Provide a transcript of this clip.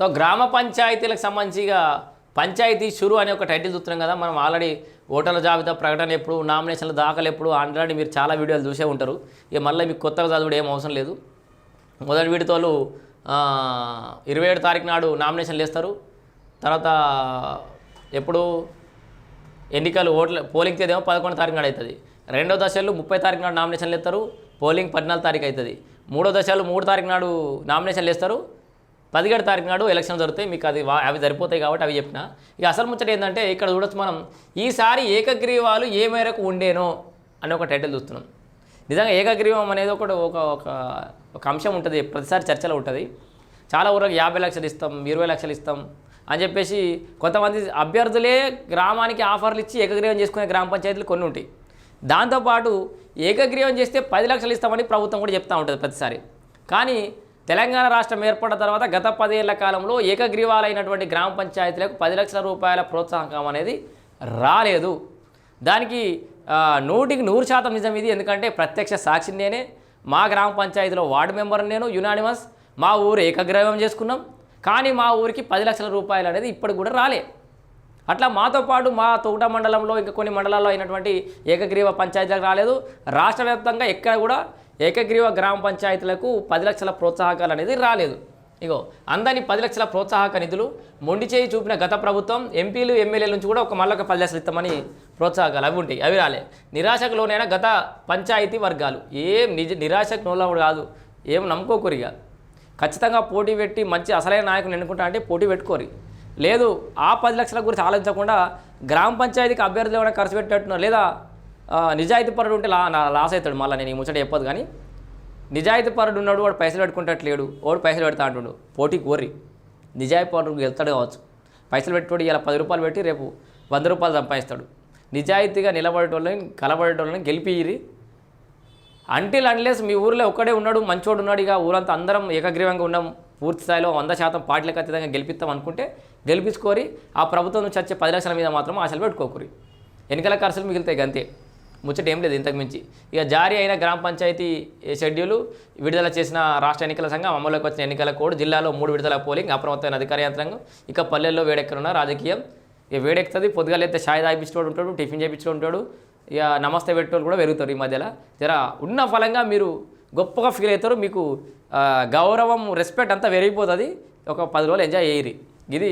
So గ్రామ పంచాయతీలకు సంబంధించిగా పంచాయతీ షురు అనే ఒక టైటిల్ చూస్తున్నాం కదా. మనం ఆల్రెడీ ఓటర్ల జాబితా ప్రకటన ఎప్పుడు నామినేషన్ల దాఖలు ఎప్పుడు ఆల్రెడీ మీరు చాలా వీడియోలు చూసే ఉంటారు. ఇక మళ్ళీ మీకు కొత్తగా చదువుడు ఏం అవసరం లేదు. మొదటి వీడితోలు ఇరవై ఏడు తారీఖు నాడు నామినేషన్లు వేస్తారు. తర్వాత ఎప్పుడు ఎన్నికలు ఓట్ల పోలింగ్ తేదేమో పదకొండు తారీఖు నాడు అవుతుంది. రెండో దశలు ముప్పై తారీఖు నాడు నామినేషన్లు ఇస్తారు పోలింగ్ పద్నాలుగు తారీఖు అవుతుంది. మూడో దశలు మూడు తారీఖు నాడు నామినేషన్లు ఇస్తారు పదిహేడు తారీఖు నాడు ఎలక్షన్ జరుగుతాయి. మీకు అది అవి సరిపోతాయి కాబట్టి అవి చెప్పిన. ఇక అసలు ముచ్చట ఏంటంటే ఇక్కడ చూడొచ్చు మనం ఈసారి ఏకగ్రీవాలు ఏ మేరకు ఉండేనో అని ఒక టైటిల్ చూస్తున్నాం. నిజంగా ఏకగ్రీవం అనేది ఒకటి ఒక ఒక ఒక అంశం ఉంటుంది. ప్రతిసారి చర్చలో ఉంటుంది. చాలా ఊరకు యాభై లక్షలు ఇస్తాం ఇరవై లక్షలు ఇస్తాం అని చెప్పేసి కొంతమంది అభ్యర్థులే గ్రామానికి ఆఫర్లు ఇచ్చి ఏకగ్రీవం చేసుకునే గ్రామ పంచాయతీలు కొన్ని ఉంటాయి. దాంతోపాటు ఏకగ్రీవం చేస్తే పది లక్షలు ఇస్తామని ప్రభుత్వం కూడా చెప్తూ ఉంటుంది ప్రతిసారి. కానీ తెలంగాణ రాష్ట్రం ఏర్పడిన తర్వాత గత పదేళ్ళ కాలంలో ఏకగ్రీవాలైనటువంటి గ్రామ పంచాయతీలకు పది లక్షల రూపాయల ప్రోత్సాహకం అనేది రాలేదు. దానికి నూటికి నూరు శాతం నిజం ఇది. ఎందుకంటే ప్రత్యక్ష సాక్షి నేనే. మా గ్రామ పంచాయతీలో వార్డు మెంబర్ నేను యునానిమస్. మా ఊరు ఏకగ్రీవం చేసుకున్నాం. కానీ మా ఊరికి పది లక్షల రూపాయలు అనేది ఇప్పటికి కూడా రాలే. అట్లా మాతో పాటు మా తోట మండలంలో ఇంకా కొన్ని మండలాల్లో అయినటువంటి ఏకగ్రీవ పంచాయతీలకు రాలేదు. రాష్ట్ర వ్యాప్తంగా ఎక్కడ కూడా ఏకగ్రీవ గ్రామ పంచాయతీలకు పది లక్షల ప్రోత్సాహకాలు అనేది రాలేదు. ఇగో అందరినీ పది లక్షల ప్రోత్సాహక నిధులు మొండి చేయి చూపిన గత ప్రభుత్వం ఎంపీలు ఎమ్మెల్యేల నుంచి కూడా ఒక మళ్ళీ ఒక పది లక్షలు ఇస్తామని ప్రోత్సాహకాలు అవి ఉంటాయి అవి రాలే. నిరాశకులోనైనా గత పంచాయతీ వర్గాలు ఏం నిజ నిరాశకు నోలవుడు కాదు ఏం నమ్ముకోకూరిగా ఖచ్చితంగా పోటీ పెట్టి మంచి అసలైన నాయకుని ఎన్నుకుంటా అంటే పోటీ పెట్టుకోరి. లేదు ఆ పది లక్షల గురించి ఆలోచించకుండా గ్రామ పంచాయతీకి అభ్యర్థులు ఏమైనా ఖర్చు పెట్టేట్టున్నారు లేదా నిజాయితీ పరుడు ఉంటే లా లాస్ అవుతాడు మళ్ళీ నేను ఈ ముచ్చట చెప్పదు కానీ. నిజాయితీ పరుడు ఉన్నాడు వాడు పైసలు పెట్టుకుంటట్లేడు వాడు పైసలు పెడతా అంటుండు పోటీ కోరి నిజాయితీ పరుడు వెళ్తాడు కావచ్చు. పైసలు పెట్టుకోడు ఇలా పది రూపాయలు పెట్టి రేపు వంద రూపాయలు సంపాదిస్తాడు. నిజాయితీగా నిలబడేటోళ్ళని కలబడేటోళ్ళని గెలిపియ్యి అంటిల్ అన్లెస్ మీ ఊర్లో ఒక్కడే ఉన్నాడు మంచోడు ఉన్నాడు ఇక ఊరంతా అందరం ఏకగ్రీవంగా ఉన్నాం పూర్తి స్థాయిలో వంద శాతం పాటలు ఖచ్చితంగా గెలిపిస్తాం అనుకుంటే గెలిపించుకోరి ఆ ప్రభుత్వం నుంచి వచ్చే పది లక్షల మీద మాత్రం ఆశలు పెట్టుకోకూరి ఎన్నికల ఖర్చులు మిగులుతాయి అంతే ముచ్చట ఏం లేదు ఇంతకు మించి. ఇక జారీ అయిన గ్రామ పంచాయతీ షెడ్యూలు విడుదల చేసిన రాష్ట్ర ఎన్నికల సంఘం అమలులోకి వచ్చిన ఎన్నికల కోడ్ జిల్లాలో మూడు విడుదల పోలింగ్ అప్రమత్తమైన అధికార యంత్రాంగం. ఇక పల్లెల్లో వేడెక్కనున్న రాజకీయం. ఇక వేడెక్కుతుంది పొద్దుగాలైతే ఛాయ్ తాగిపించేవాడు ఉంటాడు టిఫిన్ చేయించడం ఉంటాడు ఇక నమస్తే పెట్టేవాళ్ళు కూడా పెరుగుతారు ఈ మధ్యలో. జర ఉన్న ఫలంగా మీరు గొప్పగా ఫీల్ అవుతారు మీకు గౌరవం రెస్పెక్ట్ అంతా పెరిగిపోతుంది. ఒక పది రోజులు ఎంజాయ్ చేయరి ఇది